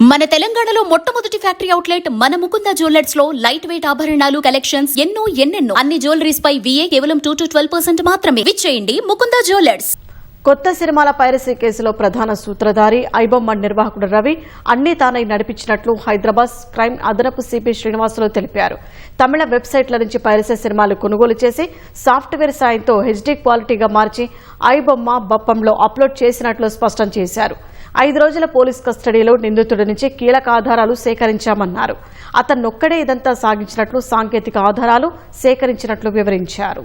మన తెలంగాణలో మొట్టమొదటి ఫ్యాక్టరీ అవుట్లెట్ మన ముకుంద జ్యువెలర్స్లో లైట్ వెయిట్ ఆభరణాలు కలెక్షన్స్ ఎన్నో ఎన్నెన్నో. అన్ని జ్యువెలరీస్ పై విఏ కేవలం టూ టు ట్వెల్వ్ పర్సెంట్ మాత్రమే. విచ్చేయండి ముకుంద జ్యువెలర్స్. కొత్త సినిమాల పైరసీ కేసులో ప్రధాన సూత్రధారి ఐబొమ్మ నిర్వాహకుడు రవి అన్ని తానై నడిపించినట్లు హైదరాబాద్ క్రైమ్ అదనపు సిపి శ్రీనివాసులు తెలిపారు. తమిళ వెబ్సైట్ల నుంచి పైరసీ సినిమాలు కొనుగోలు చేసి సాఫ్ట్వేర్ సాయంతో హెచ్డీ క్వాలిటీగా మార్చి ఐబొమ్మ బప్పంలో అప్లోడ్ చేసినట్లు స్పష్టం చేశారు. ఐదు రోజుల పోలీస్ కస్టడీలో నిందితుడి నుంచి కీలక ఆధారాలు సేకరించామన్నారు. అతన్నొక్కడే ఇదంతా సాగించినట్లు సాంకేతిక ఆధారాలు సేకరించినట్లు వివరించారు.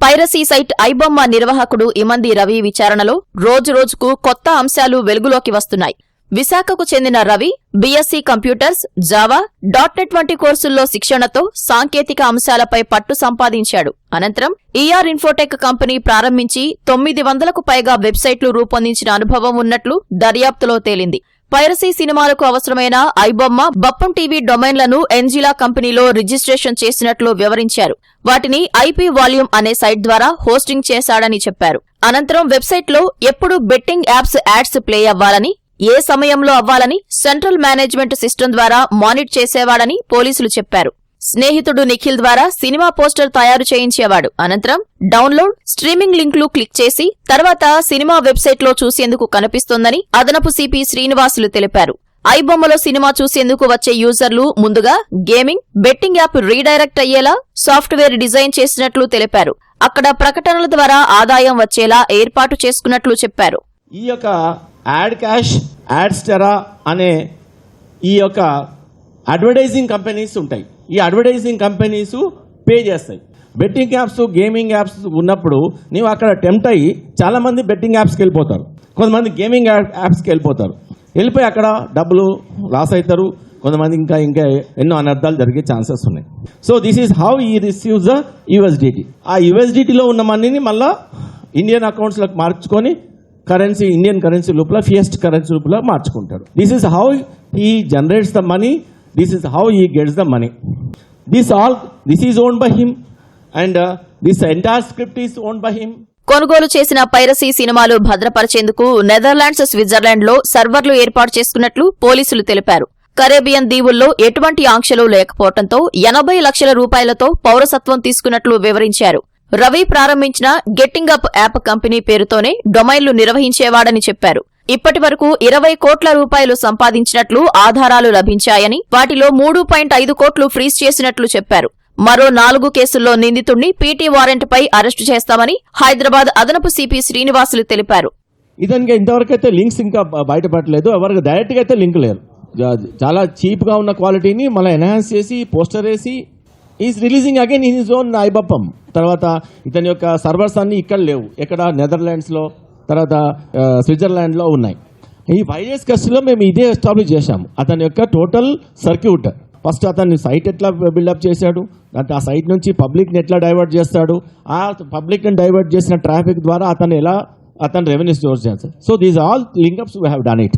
పైరసీ సైట్ ఐబొమ్మ నిర్వాహకుడు ఇమంది రవి విచారణలో రోజురోజుకు కొత్త అంశాలు వెలుగులోకి వస్తున్నాయి. విశాఖకు చెందిన Ravi BSc computers Java dot net వంటి కోర్సుల్లో శిక్షణతో సాంకేతిక అంశాలపై పట్టు సంపాదించాడు. అనంతరం ఈఆర్ ఇన్ఫోటెక్ కంపెనీ ప్రారంభించి తొమ్మిది వందలకు పైగా వెబ్సైట్లు రూపొందించిన అనుభవం ఉన్నట్లు దర్యాప్తులో తేలింది. పైరసీ సినిమాలకు అవసరమైన ఐబొమ్మ బప్పం టీవీ డొమైన్లను ఎన్జిలా కంపెనీలో రిజిస్ట్రేషన్ చేసినట్లు వివరించారు. వాటిని ఐపీ వాల్యూమ్ అనే సైట్ ద్వారా హోస్టింగ్ చేశాడని చెప్పారు. అనంతరం వెబ్సైట్లో ఎప్పుడు బెట్టింగ్ యాప్స్ యాడ్స్ ప్లే అవ్వాలని ఏ సమయంలో అవ్వాలని సెంట్రల్ మేనేజ్మెంట్ సిస్టమ్ ద్వారా మానిట్ చేసేవాడని పోలీసులు చెప్పారు. స్నేహితుడు నిఖిల్ ద్వారా సినిమా పోస్టర్ తయారు చేయించేవాడు. అనంతరం డౌన్లోడ్ స్ట్రీమింగ్ లింక్లు క్లిక్ చేసి తర్వాత సినిమా వెబ్సైట్లో చూసేందుకు కనిపిస్తోందని అదనపు సిపి శ్రీనివాసులు తెలిపారు. ఐబొమ్మలో సినిమా చూసేందుకు వచ్చే యూజర్లు ముందుగా గేమింగ్ బెట్టింగ్ యాప్ రీడైరెక్ట్ అయ్యేలా సాఫ్ట్వేర్ డిజైన్ చేసినట్లు తెలిపారు. అక్కడ ప్రకటనల ద్వారా ఆదాయం వచ్చేలా ఏర్పాటు చేసుకున్నట్లు చెప్పారు. ఈ యొక్క యాడ్ క్యాష్ యాడ్ స్టెరా అనే ఈ యొక్క అడ్వర్టైజింగ్ కంపెనీస్ ఉంటాయి. ఈ అడ్వర్టైజింగ్ కంపెనీస్ పే చేస్తాయి. బెట్టింగ్ యాప్స్ గేమింగ్ యాప్స్ ఉన్నప్పుడు నీవు అక్కడ టెంప్ట్ అయ్యి చాలామంది బెట్టింగ్ యాప్స్కి వెళ్ళిపోతారు. కొంతమంది గేమింగ్ యాప్స్కి వెళ్ళిపోతారు. వెళ్ళిపోయి అక్కడ డబ్బులు లాస్ అవుతారు కొంతమంది ఇంకా ఇంకా ఎన్నో అనర్థాలు జరిగే ఛాన్సెస్ ఉన్నాయి. So this is how he receives the USDT ఆ యుఎస్డిటీలో ఉన్న మనీని మళ్ళీ ఇండియన్ అకౌంట్స్లోకి మార్చుకొని కరెన్సీ ఇండియన్ కరెన్సీ లోపల ఫియస్ట్ కరెన్సీ లోపల మార్చుకుంటాడు this is how he generates the money this is how he gets the money this all this is own by him and this entire script is own by him కొనుగోలు చేసిన piracy సినిమాలు భద్రపరిచేందుకు Netherlands స్విట్జర్లాండ్లో సర్వర్లు ఏర్పాటు చేసుకున్నట్లు పోలీసులు తెలిపారు. Caribbean దీవుల్లో ఎటువంటి ఆంక్షలు లేకపోవడంతో ఎనభై లక్షల రూపాయలతో పౌరసత్వం తీసుకున్నట్లు వివరించారు. రవి ప్రారంభించిన గెట్టింగ్ అప్ యాప్ కంపెనీ పేరుతోనే డొమైన్లు నిర్వహించేవాడని చెప్పారు. ఇప్పటి వరకు ఇరవై కోట్ల రూపాయలు సంపాదించినట్లు ఆధారాలు లభించాయని వాటిలో మూడు పాయింట్ ఐదు కోట్లు ఫ్రీజ్ చేసినట్లు చెప్పారు. మరో నాలుగు కేసుల్లో నిందితుణ్ణి పీటీ వారెంట్పై అరెస్టు చేస్తామని హైదరాబాద్ అదనపు సిపి శ్రీనివాసులు తెలిపారు. ఇతనికి ఇంతవరకైతే లింక్స్ ఇంకా బయటపడలేదు. ఎవరికి డైరెక్ట్గా అయితే లింక్ లేరు చాలా చీప్గా ఉన్న క్వాలిటీని మళ్ళీ ఎన్హాన్స్ చేసి పోస్టర్ వేసి is releasing again in his own ఐబప్పం తర్వాత ఇతని యొక్క సర్వర్స్ అన్ని ఇక్కడ లేవు. ఎక్కడ? నెదర్లాండ్స్లో తర్వాత స్విట్జర్లాండ్లో ఉన్నాయి. ఈ ఫైవ్ ఇయర్స్ మేము ఇదే ఎస్టాబ్లిష్ చేశాము. అతని యొక్క టోటల్ సర్క్యూట్ ఫస్ట్ అతన్ని సైట్ ఎట్లా బిల్డప్ చేశాడు? ఆ సైట్ నుంచి పబ్లిక్ని ఎట్లా డైవర్ట్ చేస్తాడు? ఆ పబ్లిక్ని డైవర్ట్ చేసిన ట్రాఫిక్ ద్వారా అతను ఎలా అతను రెవెన్యూ స్టోర్ చేస్తాడు. So these all linkups we have done it